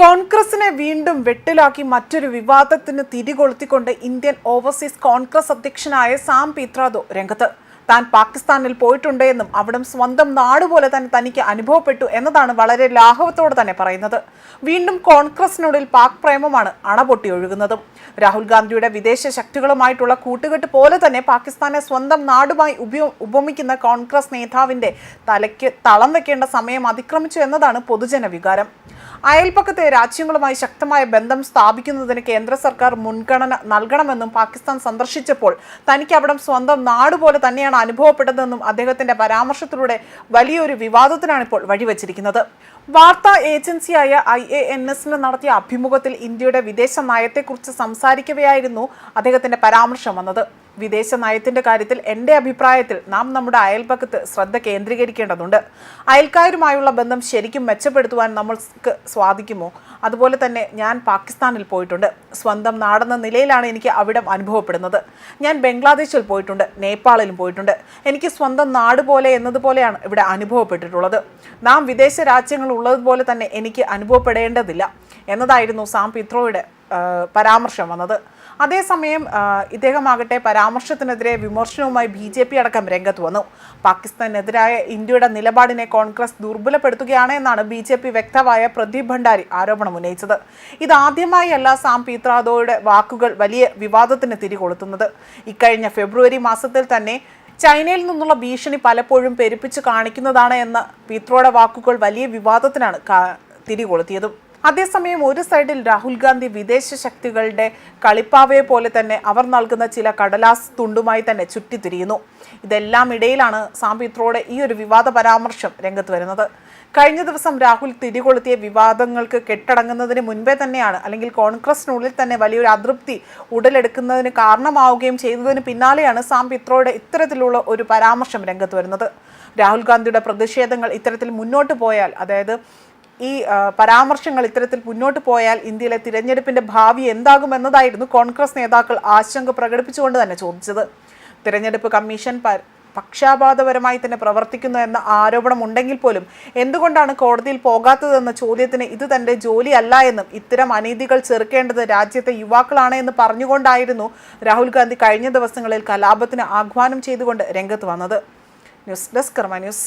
കോൺഗ്രസിനെ വീണ്ടും വെട്ടിലാക്കി മറ്റൊരു വിവാദത്തിന് തിരികൊളുത്തിക്കൊണ്ട് ഇന്ത്യൻ ഓവർസീസ് കോൺഗ്രസ് അധ്യക്ഷനായ സാം പീത്രാദോ രംഗത്ത്. താൻ പാകിസ്ഥാനിൽ പോയിട്ടുണ്ട് എന്നും അവിടം സ്വന്തം നാട് പോലെ തന്നെ തനിക്ക് അനുഭവപ്പെട്ടു എന്നതാണ് വളരെ ലാഘവത്തോടെ തന്നെ പറയുന്നത്. വീണ്ടും കോൺഗ്രസിനുള്ളിൽ പാക് പ്രേമമാണ് അണപൊട്ടി ഒഴുകുന്നതും. രാഹുൽ ഗാന്ധിയുടെ വിദേശ ശക്തികളുമായിട്ടുള്ള കൂട്ടുകെട്ട് പോലെ തന്നെ പാകിസ്ഥാനെ സ്വന്തം നാടുമായി ഉപയോ ഉപമിക്കുന്ന കോൺഗ്രസ് നേതാവിന്റെ തലയ്ക്ക് തളം വെക്കേണ്ട സമയം അതിക്രമിച്ചു എന്നതാണ് പൊതുജന വികാരം അയൽപ്പക്കത്തെ രാജ്യങ്ങളുമായി ശക്തമായ ബന്ധം സ്ഥാപിക്കുന്നതിന് കേന്ദ്ര സർക്കാർ മുൻഗണന നൽകണമെന്നും പാകിസ്ഥാൻ സന്ദർശിച്ചപ്പോൾ തനിക്ക് അവിടം സ്വന്തം നാട് പോലെ തന്നെയാണ് അനുഭവപ്പെട്ടതെന്നും അദ്ദേഹത്തിന്റെ പരാമർശത്തിലൂടെ വലിയൊരു വിവാദത്തിനാണ് ഇപ്പോൾ വഴിവെച്ചിരിക്കുന്നത്. വാർത്താ ഏജൻസിയായ ഐ എ എൻ എസിന് നടത്തിയ അഭിമുഖത്തിൽ ഇന്ത്യയുടെ വിദേശ നയത്തെക്കുറിച്ച് സംസാരിക്കവെയായിരുന്നു അദ്ദേഹത്തിന്റെ പരാമർശം വന്നത്. വിദേശ നയത്തിന്റെ കാര്യത്തിൽ എന്റെ അഭിപ്രായത്തിൽ നാം നമ്മുടെ അയൽപക്കത്ത് ശ്രദ്ധ കേന്ദ്രീകരിക്കേണ്ടതുണ്ട്. അയൽക്കാരുമായുള്ള ബന്ധം ശരിക്കും മെച്ചപ്പെടുത്തുവാൻ നമ്മൾക്ക് സ്വാധിക്കുമോ അതുപോലെ തന്നെ ഞാൻ പാകിസ്ഥാനിൽ പോയിട്ടുണ്ട്. സ്വന്തം നാടെന്ന നിലയിലാണ് എനിക്ക് അവിടം അനുഭവപ്പെടുന്നത്. ഞാൻ ബംഗ്ലാദേശിൽ പോയിട്ടുണ്ട് നേപ്പാളിലും പോയിട്ടുണ്ട്. എനിക്ക് സ്വന്തം നാട് പോലെ എന്നതുപോലെയാണ് ഇവിടെ അനുഭവപ്പെട്ടിട്ടുള്ളത്. നാം വിദേശ രാജ്യങ്ങൾ ഉള്ളതുപോലെ തന്നെ എനിക്ക് അനുഭവപ്പെടേണ്ടതില്ല. എന്നതായിരുന്നു സാം പിത്രോയുടെ പരാമർശം വന്നത്. അതേസമയം ഇദ്ദേഹമാകട്ടെ പരാമർശത്തിനെതിരെ വിമർശനവുമായി ബി ജെ പി അടക്കം രംഗത്ത് വന്നു. പാകിസ്ഥാനെതിരായ ഇന്ത്യയുടെ നിലപാടിനെ കോൺഗ്രസ് ദുർബലപ്പെടുത്തുകയാണ് എന്നാണ് ബി ജെ പി വ്യക്തമായ പ്രദീപ് ഭണ്ഡാരി ആരോപണം ഉന്നയിച്ചത്. ഇതാദ്യമായല്ല സാം പീത്രാദോയുടെ വാക്കുകൾ വലിയ വിവാദത്തിന് തിരികൊളുത്തുന്നത്. ഇക്കഴിഞ്ഞ ഫെബ്രുവരി മാസത്തിൽ തന്നെ ചൈനയിൽ നിന്നുള്ള ഭീഷണി പലപ്പോഴും പെരുപ്പിച്ച് കാണിക്കുന്നതാണ് എന്ന പീത്രോയുടെ വാക്കുകൾ വലിയ വിവാദത്തിനാണ് തിരികൊളുത്തിയതും. അതേസമയം ഒരു സൈഡിൽ രാഹുൽ ഗാന്ധി വിദേശ ശക്തികളുടെ കളിപ്പാവയെ പോലെ തന്നെ അവർ നൽകുന്ന ചില കടലാസ് തുണ്ടുമായി തന്നെ ചുറ്റിത്തിരിയുന്നു. ഇതെല്ലാം ഇടയിലാണ് സാംപിത്രോയുടെ ഈ ഒരു വിവാദ പരാമർശം രംഗത്ത് വരുന്നത്. കഴിഞ്ഞ ദിവസം രാഹുൽ തിരികൊളുത്തിയ വിവാദങ്ങൾക്ക് കെട്ടടങ്ങുന്നതിന് മുൻപേ തന്നെയാണ് അല്ലെങ്കിൽ കോൺഗ്രസിനുള്ളിൽ തന്നെ വലിയൊരു അതൃപ്തി ഉടലെടുക്കുന്നതിന് കാരണമാവുകയും ചെയ്തതിന് പിന്നാലെയാണ് സാംപിത്രോയുടെ ഇത്തരത്തിലുള്ള ഒരു പരാമർശം രംഗത്ത് വരുന്നത്. രാഹുൽ ഗാന്ധിയുടെ പ്രതിഷേധങ്ങൾ ഇത്തരത്തിൽ മുന്നോട്ട് പോയാൽ അതായത് ഈ പരാമർശങ്ങൾ ഇത്തരത്തിൽ മുന്നോട്ട് പോയാൽ ഇന്ത്യയിലെ തിരഞ്ഞെടുപ്പിന്റെ ഭാവി എന്താകുമെന്നതായിരുന്നു കോൺഗ്രസ് നേതാക്കൾ ആശങ്ക പ്രകടിപ്പിച്ചുകൊണ്ട് തന്നെ ചോദിച്ചത്. തിരഞ്ഞെടുപ്പ് കമ്മീഷൻ പക്ഷാപാതപരമായി തന്നെ പ്രവർത്തിക്കുന്നു എന്ന ആരോപണം ഉണ്ടെങ്കിൽ പോലും എന്തുകൊണ്ടാണ് കോടതിയിൽ പോകാത്തതെന്ന ചോദ്യത്തിന് ഇത് തന്റെ ജോലിയല്ല എന്നും ഇത്തരം അനീതികൾ ചെറുക്കേണ്ടത് രാജ്യത്തെ യുവാക്കളാണ് എന്ന് പറഞ്ഞുകൊണ്ടായിരുന്നു രാഹുൽ ഗാന്ധി കഴിഞ്ഞ ദിവസങ്ങളിൽ കലാപത്തിന് ആഹ്വാനം ചെയ്തുകൊണ്ട് രംഗത്ത് വന്നത്. News desk Karma news.